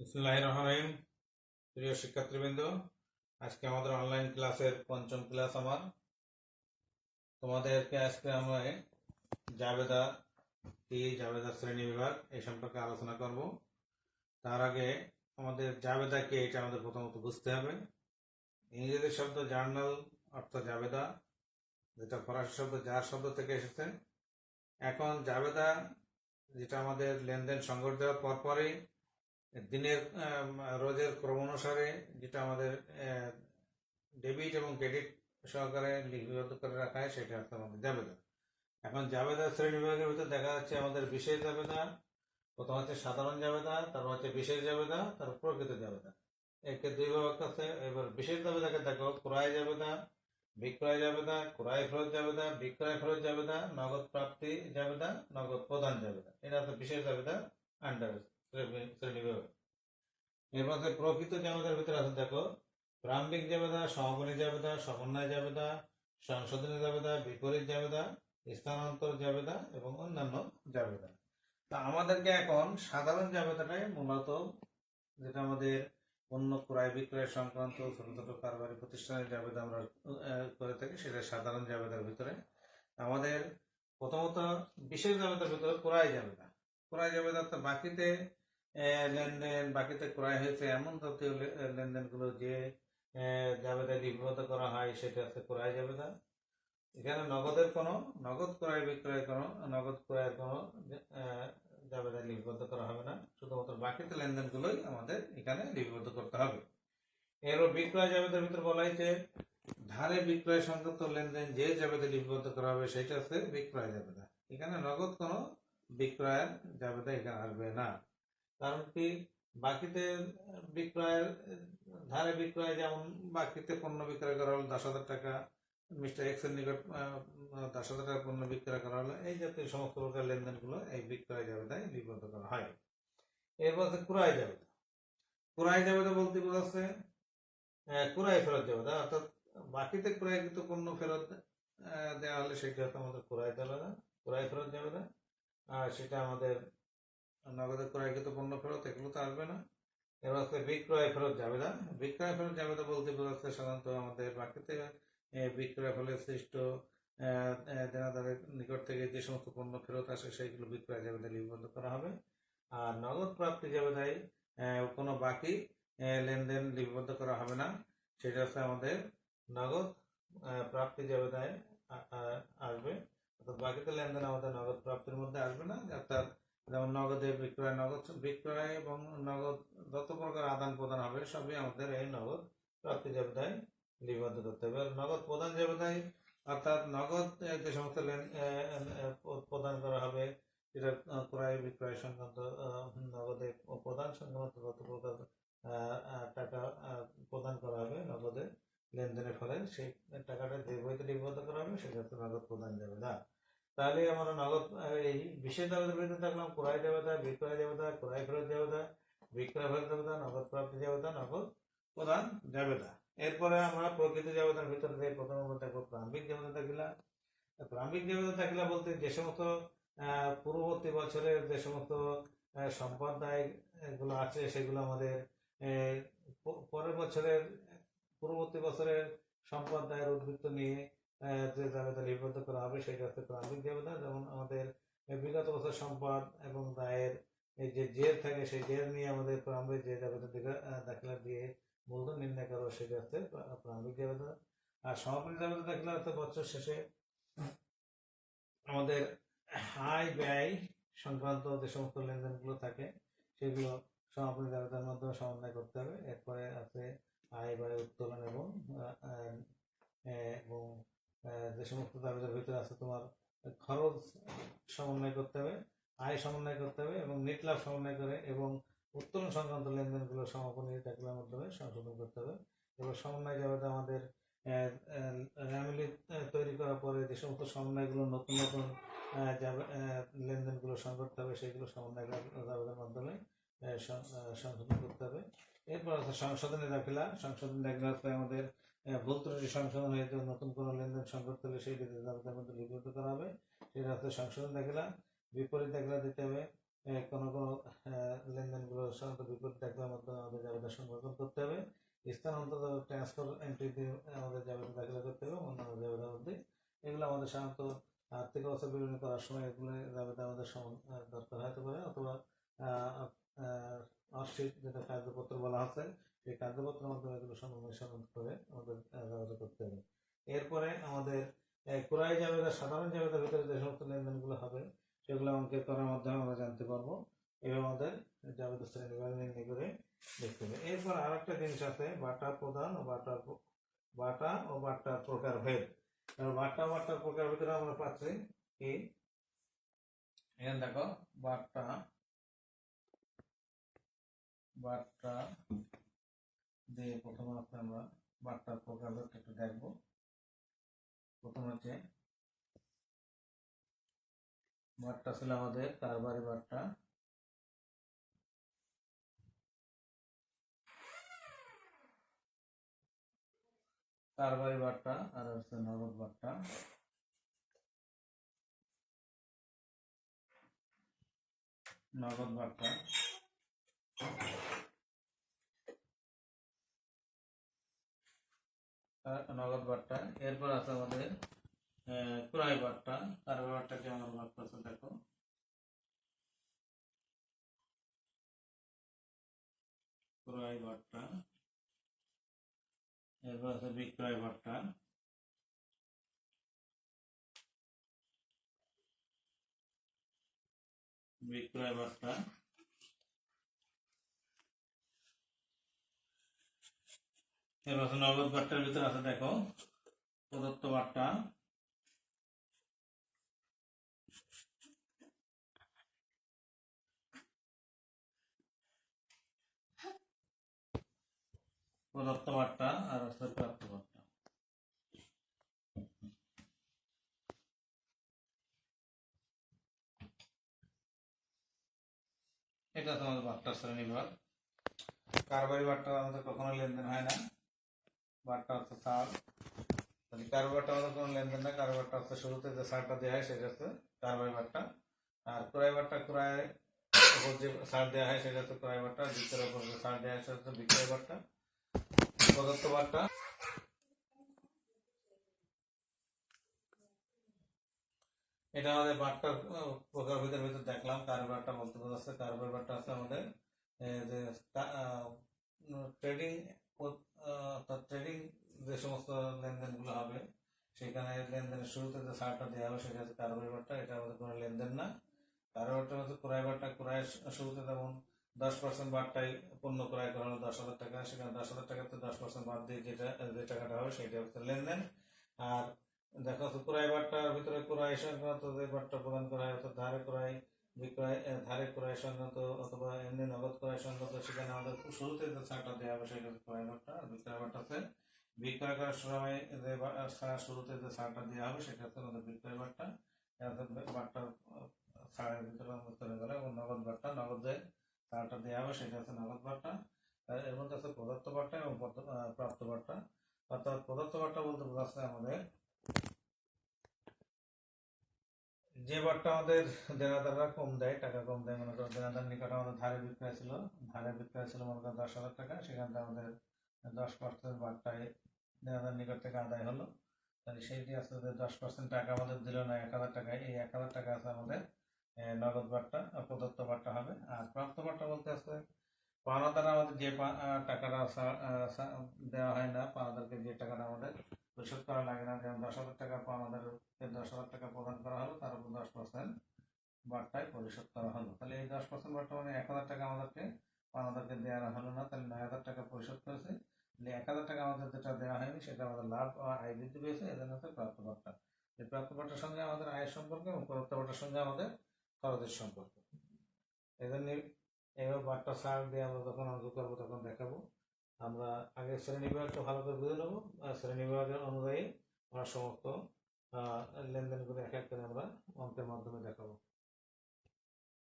বিসমুল্লাহ রহমান প্রিয় শিক্ষার্থীবৃন্দ, আজকে আমাদের অনলাইন ক্লাসের পঞ্চম ক্লাস আমার। তোমাদেরকে আজকে আমরা জাবেদা কি, জাবেদা শ্রেণি বিভাগ এই সম্পর্কে আলোচনা করব। তার আগে আমাদের জাবেদা কে, এটা আমাদের প্রথমত বুঝতে হবে। ইংরেজি শব্দ জার্নাল, অর্থ জাবেদা। যেটা ফরাসি শব্দ যার শব্দ থেকে এসেছে। এখন জাবেদা, যেটা আমাদের লেনদেন সংগঠ দেওয়ার পরপরই দিনের রোজের ক্রম অনুসারে যেটা আমাদের ডেবিট এবং ক্রেডিট সহকারে লিপিবদ্ধ করে রাখা হয়, সেটা হচ্ছে আমাদের জাবেদা। এখন জাবেদা শ্রেণি বিভাগের ভিতরে দেখা যাচ্ছে আমাদের বিশেষ জাবেদা, প্রথম হচ্ছে সাধারণ জাবেদা, তারপর হচ্ছে বিশেষ জাবেদা, তারপর প্রকৃত জাবেদা। একে দুই ভাগ আছে, এবার বিশেষ জাবেদাকে দেখো, ক্রয় জাবেদা, বিক্রয় জাবেদা, ক্রয় ফেরত জাবেদা, বিক্রয় ফেরত জাবেদা, নগদ প্রাপ্তি জাবেদা, নগদ প্রদান জাবেদা। এটা হচ্ছে বিশেষ জাবেদা আন্ডার এরপর প্রকৃত জাবেদার ভিতরে আছে, দেখো প্রারম্ভিক জাবেদা সমাপনী জাবেদা, সমন্বয় জাবেদা, সংশোধনী জাবেদা, বিপরীত জাবেদা, স্থানান্তর জাবেদা এবং অন্যান্য জাবেদা। তা আমাদেরকে এখন সাধারণ জাবেদাটাই মূলত যেটা আমাদের অন্য ক্রয় বিক্রয় সংক্রান্ত ছোট ছোট কারবারি প্রতিষ্ঠানের জাবেদা আমরা করে থাকি, সেটা সাধারণ জাবেদার ভিতরে। আমাদের প্রথমত বিশেষ জাবেদার ভিতরে ক্রয় জাবেদা। ক্রয় জাবেদা তো বাকিতে লেনদেন বাকিতে ক্রয় হয়েছে এমন জাতীয় লেনদেনগুলো যে আহ, জাবেদায় লিপিবদ্ধ করা হয় সেটা হচ্ছে ক্রয় জাবেদা এখানে নগদের কোনো নগদ ক্রয় বিক্রয় কোনো নগদ ক্রয়ের কোনো আহ, জাবেদায় লিপিবদ্ধ করা হবে না। শুধুমাত্র বাকিতে লেনদেনগুলোই আমাদের এখানে লিপিবদ্ধ করতে হবে। এরপর বিক্রয় জাবেদার ভিতরে বলা হয়েছে ধারে বিক্রয় সংক্রান্ত লেনদেন যে জাবেদা লিপিবদ্ধ করা হবে সেটা হচ্ছে বিক্রয় জাবেদা এখানে নগদ কোনো বিক্রয়ের জাবেদা এখানে আসবে না। কারণ কি, বাকিতে বিক্রয়ের, ধারে বিক্রয় যেমন বাকিতে পণ্য বিক্রয় করা হলো, দশ হাজার টাকা, মিস্টার এক্সের নিকট দশ হাজার টাকা পণ্য বিক্রয় করা হলো, এই জাতীয় সমস্ত প্রকার লেনদেনগুলো এই বিক্রয় জাবেদায় লিপিবদ্ধ করা হয়। এরপর হচ্ছে ক্রয় জাবেদা। ক্রয় জাবেদা বলতে বোঝাচ্ছে ক্রয় ফেরত জাবেদা। অর্থাৎ বাকিতে ক্রয়কৃত পণ্য ফেরত দেওয়া হলে সেটা হচ্ছে আমাদের ক্রয় জাবেদা ক্রয় ফেরত জাবেদা, আর সেটা আমাদের নগদে ক্রয়কৃত পণ্য ফেরত, এগুলো তো আসবে না। এবার হচ্ছে বিক্রয় ফেরত যাবে না। বিক্রয় ফেরত জাবেদা বলতে বোঝাচ্ছে সাধারণত আমাদের বাকিতে বিক্রয় ফলে সৃষ্ট দেনাদারের নিকট থেকে যে সমস্ত পণ্য ফেরত আসে, সেইগুলো বিক্রয় জাবেদা লিপিবদ্ধ করা হবে। আর নগদ প্রাপ্তি জাবেদায় কোনো বাকি লেনদেন লিপিবদ্ধ করা হবে না। সেটা হচ্ছে আমাদের নগদ প্রাপ্তি জাবেদায় আসবে। অর্থাৎ বাকিতে লেনদেন আমাদের নগদ প্রাপ্তির মধ্যে আসবে না অর্থাৎ যেমন নগদে বিক্রয়, নগদ বিক্রয় এবং নগদ যত প্রকার আদান প্রদান হবে, সবই আমাদের এই নগদ প্রাপ্তি জাবেদায় লিপিবদ্ধ করতে হবে। নগদ প্রদান জাবেদায় অর্থাৎ নগদ যে সমস্ত প্রদান করা হবে, যেটা ক্রয় বিক্রয় সংক্রান্ত নগদে প্রদান সংক্রান্ত যত প্রকার টাকা প্রদান করা হবে নগদে লেনদেনের ফলে। সেই টাকাটা যে বইতে লিপিবদ্ধ করা হবে হচ্ছে নগদ প্রদান যাবে না তাহলে আমরা নগদ এই বিশেষ দাবিতে বিরুদ্ধে থাকলাম ক্রয় দেবতা বিক্রয় দেবতা ক্রয় ফেরত দেবতা বিক্রয় ফেরত দেবতা নগদ প্রাপ্তি দেবতা নগদ প্রদান যাবেদা এরপরে আমরা প্রকৃত দেবতার ভিতরে দিয়ে প্রথম আমরা দেখব প্রারম্ভিক দেবতা থাকিলা। প্রারম্ভিক দেবতা থাকিলা বলতে যে সমস্ত পূর্ববর্তী বছরের যে সমস্ত আহ, সম্পদ দায়গুলো আছে সেগুলো আমাদের পরের বছরের পূর্ববর্তী বছরের সম্পদ দায়ের উদ্বৃত্ত নিয়ে যে জাবেদা লিপিবদ্ধ করা হবে সেটা হচ্ছে প্রারম্ভিক জাবেদা যেমন আমাদের বিগত বছর সম্পদ এবং দায়ের, এই যে জের থাকে, সেই জের নিয়ে আমাদের প্রারম্ভিক যে জাবেদা দাখিলা দিয়ে মূলধন নির্ণয় করা সেটা প্রা- প্রারম্ভিক জাবেদা আর সমাপনী জাবেদা দাখিলা হচ্ছে বছর শেষে আমাদের আয় ব্যয় সংক্রান্ত যে সমস্ত লেনদেনগুলো থাকে, সেগুলো সমাপনী জাবেদার মাধ্যমে সমন্বয় করতে হবে। এরপরে আছে আয় ব্যয় উত্তোলন এবং এবং যে সমস্ত দাবিদার ভিতরে আছে তোমার খরচ সমন্বয় করতে হবে আয় সমন্বয় করতে হবে এবং নেট লাভ সমন্বয় করে এবং উত্তোলন সংক্রান্ত লেনদেনগুলো সমাপনী দাখিলার মাধ্যমে সংশোধন করতে হবে। এবং সমন্বয় যাবে আমাদের র্যামিলি তৈরি করার পরে যে সমস্ত সমন্বয়গুলো নতুন নতুন আহ, লেনদেনগুলো করতে হবে সেগুলো সমন্বয় জাবেদার মাধ্যমে সংশোধন করতে হবে। এরপর আছে সংশোধনী দাখিলা। সংশোধনী দাখিলা আমাদের ভুল ত্রুটি সংশোধন হয়েছে, নতুন কোনো লেনদেন করতে হলে সেই জাবেদার মধ্যে লিপিবদ্ধ করা হবে। সেটা হচ্ছে সংশোধন দাখিলা বিপরীত দাখিলা দিতে হবে কোনো কোনো লেনদেনগুলো সাধারণত বিপরীত দাখিলার মাধ্যমে আমাদের জাবেদা সংরক্ষণ করতে হবে। স্থানান্তর ট্রান্সফার এন্ট্রি দিয়ে আমাদের জাবেদা দাখিলা করতে হবে, অন্যান্য জাবেদার মধ্যে এগুলো আমাদের সাধারণত আর্থিক অবস্থা বিবরণী করার সময় এগুলো জাবেদা আমাদের দরকার হতে পারে, অথবা অর্শিট যেটা কার্যপত্র বলা আছে সেই কার্যপত্রের মাধ্যমে এগুলো সংমিশ্রণ করে আমাদের জাবেদা করতে হবে। এরপরে আমাদের ক্রয় জাবেদা, সাধারণ জাবেদার ভিতরে যে সমস্ত লেনদেনগুলো হবে, সেগুলো অঙ্কের করার মাধ্যমে আমরা জানতে পারব। এভাবে আমাদের জাবেদা শ্রেণি করে দেখতে হবে। এরপর আর একটা জিনিস আছে, বাটা প্রদান ও বাটার প- বাটা ও বাটার প্রকার ভেদ। বাটা বাটার প্রকার ভিতরে আমরা পাচ্ছি কি? এখানে দেখো, বাটা বাটা দিয়ে প্রথমে হচ্ছে আমরা প্রকার ভেদটা একটু দেখব। প্রথম হচ্ছে বাট্টা ছিল আমাদের কারবারি বাট্টা কারবারি বাট্টা আর হচ্ছে নগদ বাট্টা নগদ বাট্টা নগদ বাট্টা এরপর আছে আমাদের ক্রয় বাট্টা কারবারি বাট্টাকে আমরা ভাগ করছে দেখো। ক্রয় বাট্টা এরপর আছে বিক্রয় বাট্টা বিক্রয় বাট্টা এরপর আছে নগদ বাট্টার ভিতরে আছে, দেখো, প্রদত্ত বাট্টা। প্রদত্ত বাট্টা আর আছে প্রাপ্ত বাট্টা। এটা তোমাদের বাট্টার শ্রেণি বিভাগ। কারবারি বাট্টা আমাদের কখনো লেনদেন হয় না। বাট্টা হচ্ছে সার তাহলে কারবারটা আমাদের কোনো লেনদেন না কারবারটা হচ্ছে শুরুতে যে সারটা দেওয়া হয় সেটা হচ্ছে কারবারি বাট্টা আর ক্রয় বাট্টা ক্রয় উপর যে সার দেওয়া হয় সেটা হচ্ছে ক্রয় বাট্টা বিক্রয়ের উপর যে সার দেওয়া হয় সেটা হচ্ছে বিক্রয় বাট্টা প্রদত্ত বাট্টা এটা আমাদের বাট্টার আহ, প্রকার ভিতর দেখলাম কারবারটা বলতে বোঝাচ্ছে কারবার বাট্টা আছে আমাদের যে ট্রেডিং অর্থাৎ ট্রেডিং যে সমস্ত লেনদেনগুলো হবে, সেখানে লেনদেনের শুরুতে যে সারটা দেওয়া হবে, সেটা হচ্ছে কারবারি বাট্টা এটা আমাদের কোনো লেনদেন না। কারবারটা হচ্ছে ক্রয় বাট্টা, ক্রয়ের শুরুতে যেমন দশ পার্সেন্ট বাট্টায় পণ্য ক্রয় করা হলো দশ হাজার টাকা, সেখানে দশ হাজার টাকাতে দশ পার্সেন্ট বাদ দিয়ে যেটা, যে টাকাটা হবে, সেটা হচ্ছে লেনদেন। আর দেখা যাচ্ছে ক্রয় বাট্টার ভিতরে ক্রয় সংক্রান্ত যে বাট্টা প্রদান করা হয়, অর্থাৎ ধারে ক্রয় বিক্রয় ধারে ক্রয় সংক্রান্ত অথবা এমনি নগদ ক্রয় সংক্রান্ত সেখানে আমাদের শুরুতে যে ছাড়টা দেওয়া হবে সেটা ক্রয় বাট্টা আর বিক্রয় বাট্টাতে বিক্রয় করার সময় যে শুরুতে যে ছাড়টা দেওয়া হবে সেটা হচ্ছে আমাদের বিক্রয় বাট্টা আহ, ছাড়ের ভিতরে চলে গেল এবং নগদ বাট্টা নগদ যে ছাড়টা দেওয়া হবে সেটা হচ্ছে নগদ বাট্টা এবং আছে পদার্থ বাট্টা এবং প্রাপ্ত বাট্টা। অর্থাৎ পদার্থ বাট্টা বলতে বোঝাচ্ছে আমাদের যে বারটা আমাদের দেনাদাররা কম দেয়, টাকা কম দেয়, মনে করো দেনাদার নিকট আমাদের ধারে বিক্রয় ছিল ধারে বিক্রয় ছিল মনে করো দশ হাজার টাকা, সেখান থেকে আমাদের দশ পার্সেন্ট বারটায় দেনাদার নিকট থেকে আদায় হলো। তাহলে সেইটি যে দশ পার্সেন্ট টাকা আমাদের দিল না এক হাজার টাকায় এই এক হাজার টাকা আছে আমাদের নগদ বারটা, প্রদত্ত বারটা হবে। আর প্রাপ্ত বারটা বলতে আছে পাওনাদার আমাদের যে টাকাটা দেওয়া হয় না, পাওনাদারকে যে টাকাটা আমাদের পরিশোধ করা লাগে না, যেমন দশ হাজার টাকা পাওনাদারকে দশ হাজার টাকা প্রদান করা হলো, তার উপর দশ পার্সেন্ট বারটায় পরিশোধ করা হলো। তাহলে এই দশ পার্সেন্ট বারটা মানে এক হাজার টাকা আমাদেরকে পাওনাদারকে দেওয়া হলো না, তাহলে নয় হাজার টাকা পরিশোধ করেছে। তাহলে এক হাজার টাকা আমাদের যেটা দেওয়া হয়নি, সেটা আমাদের লাভ আয় বৃদ্ধি পেয়েছে, এদের হচ্ছে প্রাপ্ত বার্তা এই প্রাপ্ত বার্তার সঙ্গে আমাদের আয়ের সম্পর্ক এবং প্রাপ্ত বার্তার সঙ্গে আমাদের খরচের সম্পর্ক। জন্য এবার বারটা সার দিয়ে আমরা যখন অঙ্ক করব, তখন দেখাবো। আমরা আগে শ্রেণি বিভাগটা ভালো করে বুঝে নেব, আর শ্রেণি অনুযায়ী আমরা সমস্ত লেনদেনগুলো এক এক করে আমরা অঙ্কের মাধ্যমে দেখাবো।